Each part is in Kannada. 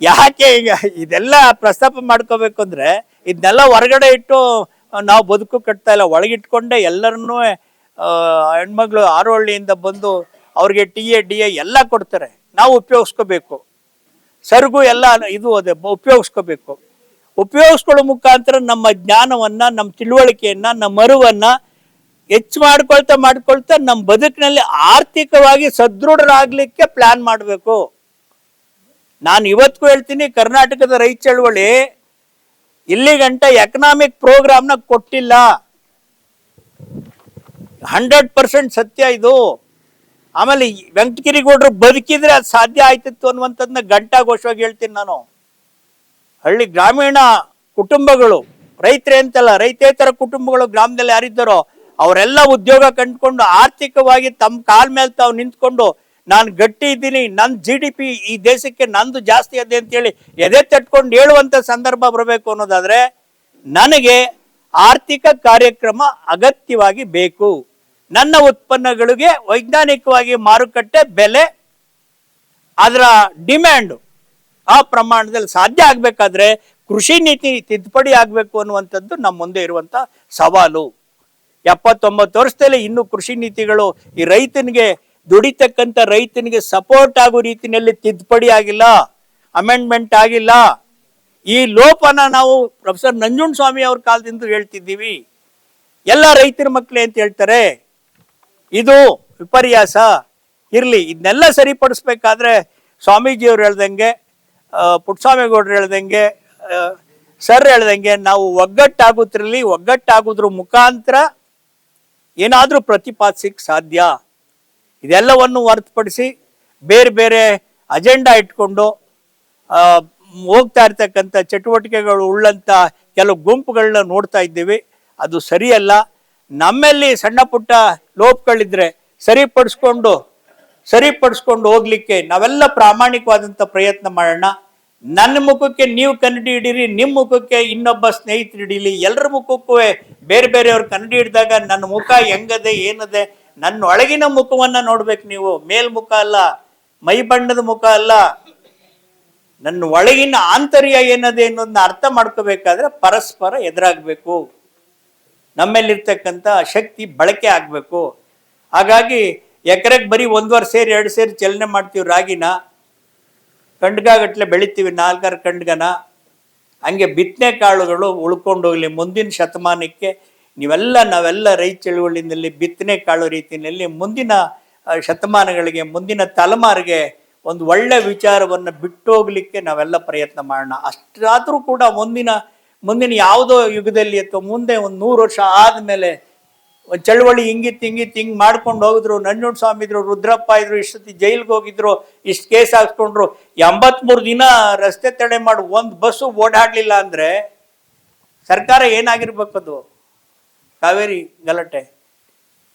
ಯಾಕೆ ಈಗ ಇದೆಲ್ಲ ಪ್ರಸ್ತಾಪ ಮಾಡ್ಕೋಬೇಕು ಅಂದ್ರೆ ಇದನ್ನೆಲ್ಲ ಹೊರಗಡೆ ಇಟ್ಟು ನಾವು ಬದುಕು ಕಟ್ತಾ ಇಲ್ಲ. ಒಳಗಿಟ್ಕೊಂಡೆ ಎಲ್ಲರನ್ನೂ ಹೆಣ್ಮಗಳು ಆರೋಹಳ್ಳಿಯಿಂದ ಬಂದು ಅವ್ರಿಗೆ ಟಿ ಎ, ಡಿ ಎ ಎಲ್ಲ ಕೊಡ್ತಾರೆ. ನಾವು ಉಪಯೋಗಿಸ್ಕೋಬೇಕು. ಸರ್ಗು ಎಲ್ಲ ಇದು ಅದೇ, ಉಪಯೋಗಿಸ್ಕೋಬೇಕು. ಉಪಯೋಗಿಸ್ಕೊಳ್ಳೋ ಮುಖಾಂತರ ನಮ್ಮ ಜ್ಞಾನವನ್ನ, ನಮ್ಮ ತಿಳುವಳಿಕೆಯನ್ನ, ನಮ್ಮ ಅರಿವನ್ನ ಹೆಚ್ಚು ಮಾಡ್ಕೊಳ್ತಾ ಮಾಡ್ಕೊಳ್ತಾ ನಮ್ಮ ಬದುಕಿನಲ್ಲಿ ಆರ್ಥಿಕವಾಗಿ ಸದೃಢರಾಗಲಿಕ್ಕೆ ಪ್ಲಾನ್ ಮಾಡಬೇಕು. ನಾನು ಇವತ್ತು ಹೇಳ್ತೀನಿ, ಕರ್ನಾಟಕದ ರೈತ ಚಳವಳಿ ಇಲ್ಲಿ ಗಂಟ ಎಕನಾಮಿಕ್ ಪ್ರೋಗ್ರಾಮ್ನ ಕೊಟ್ಟಿಲ್ಲ. ಹಂಡ್ರೆಡ್ ಪರ್ಸೆಂಟ್ ಸತ್ಯ ಇದು. ಆಮೇಲೆ ವೆಂಕಟಗಿರಿಗೌಡರು ಬದುಕಿದ್ರೆ ಅದು ಸಾಧ್ಯ ಆಯ್ತಿತ್ತು ಅನ್ನುವಂಥದ್ದನ್ನ ಘಂಟಾಘೋಷವಾಗಿ ಹೇಳ್ತೀನಿ ನಾನು. ಹಳ್ಳಿ ಗ್ರಾಮೀಣ ಕುಟುಂಬಗಳು, ರೈತರೇ ಅಂತಲ್ಲ, ರೈತೇತರ ಕುಟುಂಬಗಳು ಗ್ರಾಮದಲ್ಲಿ ಯಾರಿದ್ದಾರೋ, ಅವರೆಲ್ಲ ಉದ್ಯೋಗ ಕಂಡುಕೊಂಡು ಆರ್ಥಿಕವಾಗಿ ತಮ್ಮ ಕಾಲ್ ಮೇಲೆ ತಾವು ನಿಂತ್ಕೊಂಡು ನಾನು ಗಟ್ಟಿ ಇದ್ದೀನಿ ನನ್ನ ಜಿ ಡಿ ಪಿ ಈ ದೇಶಕ್ಕೆ ನಂದು ಜಾಸ್ತಿ ಅದೇ ಅಂತೇಳಿ ಎದೆ ತಟ್ಕೊಂಡು ಹೇಳುವಂಥ ಸಂದರ್ಭ ಬರಬೇಕು ಅನ್ನೋದಾದರೆ ನನಗೆ ಆರ್ಥಿಕ ಕಾರ್ಯಕ್ರಮ ಅಗತ್ಯವಾಗಿ ಬೇಕು. ನನ್ನ ಉತ್ಪನ್ನಗಳಿಗೆ ವೈಜ್ಞಾನಿಕವಾಗಿ ಮಾರುಕಟ್ಟೆ ಬೆಲೆ, ಅದರ ಡಿಮ್ಯಾಂಡ್ ಆ ಪ್ರಮಾಣದಲ್ಲಿ ಸಾಧ್ಯ ಆಗಬೇಕಾದ್ರೆ ಕೃಷಿ ನೀತಿ ತಿದ್ದುಪಡಿ ಆಗಬೇಕು ಅನ್ನುವಂಥದ್ದು ನಮ್ಮ ಮುಂದೆ ಇರುವಂಥ ಸವಾಲು. ಎಪ್ಪತ್ತೊಂಬತ್ತು ವರ್ಷದಲ್ಲಿ ಇನ್ನೂ ಕೃಷಿ ನೀತಿಗಳು ಈ ರೈತನಿಗೆ ದುಡಿತಕ್ಕಂಥ ರೈತನಿಗೆ ಸಪೋರ್ಟ್ ಆಗೋ ರೀತಿಯಲ್ಲಿ ತಿದ್ದುಪಡಿ ಆಗಿಲ್ಲ ಅಮೆಂಡ್ಮೆಂಟ್ ಆಗಿಲ್ಲ. ಈ ಲೋಪನ ನಾವು ಪ್ರೊಫೆಸರ್ ನಂಜುಂಡ ಸ್ವಾಮಿ ಅವ್ರ ಕಾಲದಿಂದ ಹೇಳ್ತಿದ್ದೀವಿ. ಎಲ್ಲ ರೈತರ ಮಕ್ಕಳೇ ಅಂತ ಹೇಳ್ತಾರೆ. ಇದು ವಿಪರ್ಯಾಸ. ಇರಲಿ, ಇದನ್ನೆಲ್ಲ ಸರಿಪಡಿಸ್ಬೇಕಾದ್ರೆ ಸ್ವಾಮೀಜಿಯವ್ರು ಹೇಳ್ದಂಗೆ ಪುಟ್ಟಸ್ವಾಮಿಗೌಡ್ರು ಹೇಳ್ದಂಗೆ ಸರ್ ಹೇಳ್ದಂಗೆ ನಾವು ಒಗ್ಗಟ್ಟಾಗೋದ್ರಲ್ಲಿ ಒಗ್ಗಟ್ಟಾಗೋದ್ರ ಮುಖಾಂತರ ಏನಾದರೂ ಪ್ರತಿಪಾದಿಸಕ್ಕೆ ಸಾಧ್ಯ. ಇದೆಲ್ಲವನ್ನು ಹೊರತುಪಡಿಸಿ ಬೇರೆ ಬೇರೆ ಅಜೆಂಡಾ ಇಟ್ಕೊಂಡು ಹೋಗ್ತಾ ಇರ್ತಕ್ಕಂಥ ಚಟುವಟಿಕೆಗಳು ಉಳ್ಳಂಥ ಕೆಲವು ಗುಂಪುಗಳನ್ನ ನೋಡ್ತಾ ಇದ್ದೀವಿ. ಅದು ಸರಿಯಲ್ಲ. ನಮ್ಮಲ್ಲಿ ಸಣ್ಣ ಪುಟ್ಟ ಲೋಪಗಳಿದ್ರೆ ಸರಿಪಡಿಸ್ಕೊಂಡು ಸರಿಪಡಿಸ್ಕೊಂಡು ಹೋಗ್ಲಿಕ್ಕೆ ನಾವೆಲ್ಲ ಪ್ರಾಮಾಣಿಕವಾದಂಥ ಪ್ರಯತ್ನ ಮಾಡೋಣ. ನನ್ನ ಮುಖಕ್ಕೆ ನೀವು ಕನ್ನಡಿ ಹಿಡೀರಿ, ನಿಮ್ಮ ಮುಖಕ್ಕೆ ಇನ್ನೊಬ್ಬ ಸ್ನೇಹಿತರು ಹಿಡೀಲಿ. ಎಲ್ಲರ ಮುಖಕ್ಕೂ ಬೇರೆ ಬೇರೆಯವ್ರು ಕನ್ನಡಿ ಹಿಡಿದಾಗ ನನ್ನ ಮುಖ ಹೆಂಗದೆ, ಏನದೆ ನನ್ನ ಒಳಗಿನ ಮುಖವನ್ನ ನೋಡ್ಬೇಕು ನೀವು. ಮೇಲ್ಮುಖ ಅಲ್ಲ, ಮೈ ಬಣ್ಣದ ಮುಖ ಅಲ್ಲ. ನನ್ನ ಒಳಗಿನ ಆಂತರ್ಯ ಏನದೆ ಅನ್ನೋದನ್ನ ಅರ್ಥ ಮಾಡ್ಕೋಬೇಕಾದ್ರೆ ಪರಸ್ಪರ ಎದುರಾಗಬೇಕು. ನಮ್ಮಲ್ಲಿರ್ತಕ್ಕಂಥ ಶಕ್ತಿ ಬಳಕೆ ಆಗಬೇಕು. ಹಾಗಾಗಿ ಎಕರೆಗೆ ಬರೀ ಒಂದುವರೆ ಸೇರಿ, ಎರಡು ಸೇರಿ ಚಲನೆ ಮಾಡ್ತೀವಿ ರಾಗಿನ. ಕಂಡ್ಗಾಗಟ್ಲೆ ಬೆಳಿತೀವಿ ನಾಲ್ಕಾರು ಕಂಡ್ಗನ. ಹಂಗೆ ಬಿತ್ತನೆ ಕಾಳುಗಳು ಉಳ್ಕೊಂಡು ಹೋಗ್ಲಿ ಮುಂದಿನ ಶತಮಾನಕ್ಕೆ ನೀವೆಲ್ಲ, ನಾವೆಲ್ಲ ರೈತ ಚಳುವಳಿಯಲ್ಲಿ ಬಿತ್ತನೆ ಕಾಳು ರೀತಿಯಲ್ಲಿ ಮುಂದಿನ ಶತಮಾನಗಳಿಗೆ, ಮುಂದಿನ ತಲೆಮಾರಿಗೆ ಒಂದು ಒಳ್ಳೆ ವಿಚಾರವನ್ನು ಬಿಟ್ಟು ಹೋಗ್ಲಿಕ್ಕೆ ನಾವೆಲ್ಲ ಪ್ರಯತ್ನ ಮಾಡೋಣ. ಅಷ್ಟಾದರೂ ಕೂಡ ಮುಂದಿನ ಮುಂದಿನ ಯಾವುದೋ ಯುಗದಲ್ಲಿ ಅಥವಾ ಮುಂದೆ ಒಂದು ನೂರು ವರ್ಷ ಆದಮೇಲೆ ಒಂದು ಚಳವಳಿ ಹಿಂಗಿತ್ತು ಹಿಂಗಿತ್ತು, ಹಿಂಗೆ ಮಾಡ್ಕೊಂಡು ಹೋಗಿದ್ರು, ನಂಜುಂಡ್ ಸ್ವಾಮಿ ಇದ್ರು, ರುದ್ರಪ್ಪ ಇದ್ರು, ಇಷ್ಟೊತ್ತಿ ಜೈಲ್ಗೆ ಹೋಗಿದ್ರು, ಇಷ್ಟು ಕೇಸ್ ಹಾಕ್ಸ್ಕೊಂಡ್ರು, ಎಂಬತ್ಮೂರು ದಿನ ರಸ್ತೆ ತಡೆ ಮಾಡಿ, ಒಂದು ಬಸ್ಸು ಓಡಾಡಲಿಲ್ಲ ಅಂದರೆ ಸರ್ಕಾರ ಏನಾಗಿರ್ಬೇಕದು? ಕಾವೇರಿ ಗಲಾಟೆ.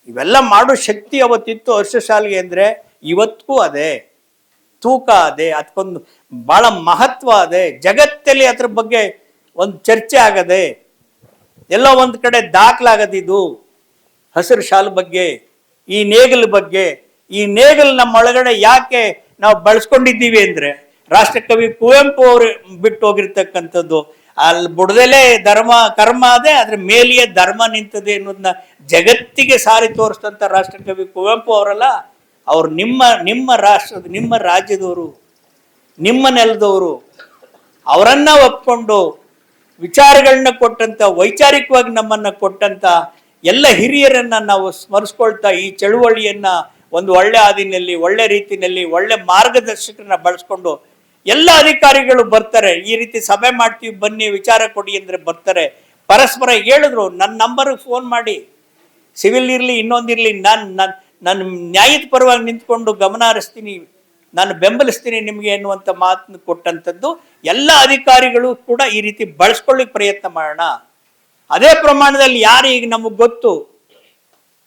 ಇವೆಲ್ಲ ಮಾಡೋ ಶಕ್ತಿ ಅವತ್ತಿತ್ತು ಹರ್ಷಶಾಲಿಗೆ ಅಂದರೆ ಇವತ್ತಿಗೂ ಅದೇ. ತೂಕ ಅದೇ ಅದಕ್ಕೊಂದು ಭಾಳ ಮಹತ್ವ ಅದೇ. ಜಗತ್ತಲ್ಲಿ ಅದ್ರ ಬಗ್ಗೆ ಒಂದು ಚರ್ಚೆ ಆಗದೆ, ಎಲ್ಲ ಒಂದು ಕಡೆ ದಾಖಲಾಗದಿದು ಹಸಿರು ಶಾಲು ಬಗ್ಗೆ, ಈ ನೇಗಲ್ ಬಗ್ಗೆ, ಈ ನೇಗಲ್ ನಮ್ಮ ಒಳಗಡೆ ಯಾಕೆ ನಾವು ಬಳಸ್ಕೊಂಡಿದ್ದೀವಿ ಅಂದರೆ, ರಾಷ್ಟ್ರಕವಿ ಕುವೆಂಪು ಅವರು ಬಿಟ್ಟು ಹೋಗಿರ್ತಕ್ಕಂಥದ್ದು ಅಲ್ಲಿ ಬುಡದಲ್ಲೇ ಧರ್ಮ, ಕರ್ಮ ಅದೇ ಅದ್ರ ಮೇಲೆಯೇ ಧರ್ಮ ನಿಂತದೆ ಅನ್ನೋದನ್ನ ಜಗತ್ತಿಗೆ ಸಾರಿ ತೋರಿಸಿದಂಥ ರಾಷ್ಟ್ರಕವಿ ಕುವೆಂಪು ಅವರಲ್ಲ, ಅವ್ರು ನಿಮ್ಮ ನಿಮ್ಮ ರಾಷ್ಟ್ರದ, ನಿಮ್ಮ ರಾಜ್ಯದವರು, ನಿಮ್ಮ ನೆಲದವರು, ಅವರನ್ನ ಒಪ್ಕೊಂಡು ವಿಚಾರಗಳನ್ನ ಕೊಟ್ಟಂತ, ವೈಚಾರಿಕವಾಗಿ ನಮ್ಮನ್ನ ಕೊಟ್ಟಂತ ಎಲ್ಲ ಹಿರಿಯರನ್ನ ನಾವು ಸ್ಮರಿಸ್ಕೊಳ್ತಾ ಈ ಚಳುವಳಿಯನ್ನ ಒಂದು ಒಳ್ಳೆ ಹಾದಿನಲ್ಲಿ, ಒಳ್ಳೆ ರೀತಿಯಲ್ಲಿ, ಒಳ್ಳೆ ಮಾರ್ಗದರ್ಶಕರನ್ನ ಬಳಸ್ಕೊಂಡು ಎಲ್ಲ ಅಧಿಕಾರಿಗಳು ಬರ್ತಾರೆ, ಈ ರೀತಿ ಸಭೆ ಮಾಡ್ತೀವಿ, ಬನ್ನಿ, ವಿಚಾರ ಕೊಡಿ ಅಂದ್ರೆ ಬರ್ತಾರೆ. ಪರಸ್ಪರ ಹೇಳಿದ್ರು ನನ್ನ ನಂಬರ್ಗೆ ಫೋನ್ ಮಾಡಿ. ಸಿವಿಲ್ ಇರಲಿ ಇನ್ನೊಂದಿರಲಿ ನಾನು ನಾನು ನಾನು ನ್ಯಾಯದ ಪರವಾಗಿ ನಿಂತ್ಕೊಂಡು ಗಮನ ಹರಿಸ್ತೀನಿ, ನಾನು ಬೆಂಬಲಿಸ್ತೀನಿ ನಿಮಗೆ ಎನ್ನುವಂಥ ಮಾತನ್ನು ಕೊಟ್ಟಂಥದ್ದು ಎಲ್ಲ ಅಧಿಕಾರಿಗಳು ಕೂಡ ಈ ರೀತಿ ಬಳಸ್ಕೊಳ್ಳಿಕ್ಕೆ ಪ್ರಯತ್ನ ಮಾಡೋಣ. ಅದೇ ಪ್ರಮಾಣದಲ್ಲಿ ಯಾರು ಈಗ ನಮಗೆ ಗೊತ್ತು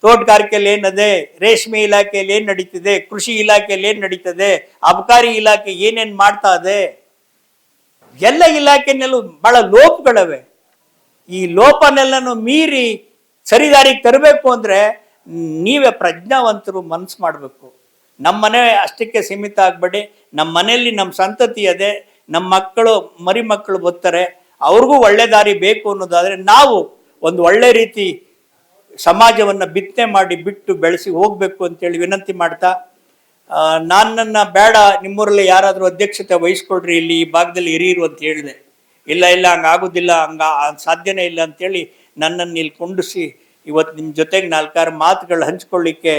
ತೋಟಗಾರಿಕೆಯಲ್ಲಿ ಏನದೆ ರೇಷ್ಮೆ ಇಲಾಖೆಯಲ್ಲಿ ಏನು ನಡೀತಿದೆ? ಕೃಷಿ ಇಲಾಖೆಯಲ್ಲಿ ಏನು ನಡೀತದೆ? ಅಬಕಾರಿ ಇಲಾಖೆ ಏನೇನ್ ಮಾಡ್ತಾ ಇದೆ? ಎಲ್ಲ ಇಲಾಖೆನಲ್ಲೂ ಬಹಳ ಲೋಪಗಳವೆ. ಈ ಲೋಪನೆಲ್ಲನು ಮೀರಿ ಸರಿದಾರಿಗೆ ತರಬೇಕು ಅಂದ್ರೆ ನೀವೇ ಪ್ರಜ್ಞಾವಂತರು ಮನಸ್ಸು ಮಾಡಬೇಕು. ನಮ್ಮ ಮನೆ ಅಷ್ಟಕ್ಕೆ ಸೀಮಿತ ಆಗಬೇಡಿ. ನಮ್ಮ ಮನೆಯಲ್ಲಿ ನಮ್ಮ ಸಂತತಿ ಅದೇ. ನಮ್ಮ ಮಕ್ಕಳು ಮರಿ ಮಕ್ಕಳು ಬರ್ತಾರೆ ಅವ್ರಿಗೂ ಒಳ್ಳೆ ದಾರಿ ಬೇಕು ಅನ್ನೋದಾದರೆ ನಾವು ಒಂದು ಒಳ್ಳೆ ರೀತಿ ಸಮಾಜವನ್ನ ಬಿತ್ತನೆ ಮಾಡಿ ಬಿಟ್ಟು ಬೆಳೆಸಿ ಹೋಗಬೇಕು ಅಂತೇಳಿ ವಿನಂತಿ ಮಾಡ್ತಾ ನಾನು ನನ್ನ ಬೇಡ, ನಿಮ್ಮೂರಲ್ಲಿ ಯಾರಾದರೂ ಅಧ್ಯಕ್ಷತೆ ವಹಿಸ್ಕೊಡ್ರಿ ಇಲ್ಲಿ ಈ ಭಾಗದಲ್ಲಿ ಹಿರಿಯರು ಅಂತ ಹೇಳಿದೆ. ಇಲ್ಲ ಇಲ್ಲ ಹಂಗಾಗೋದಿಲ್ಲ ಹಂಗೆ ಸಾಧ್ಯನೇ ಇಲ್ಲ ಅಂತೇಳಿ ನನ್ನನ್ನು ಇಲ್ಲಿ ಕೊಂಡಿಸಿ ಇವತ್ತು ನಿಮ್ಮ ಜೊತೆಗೆ ನಾಲ್ಕಾರು ಮಾತುಗಳು ಹಂಚ್ಕೊಳ್ಳಿಕ್ಕೆ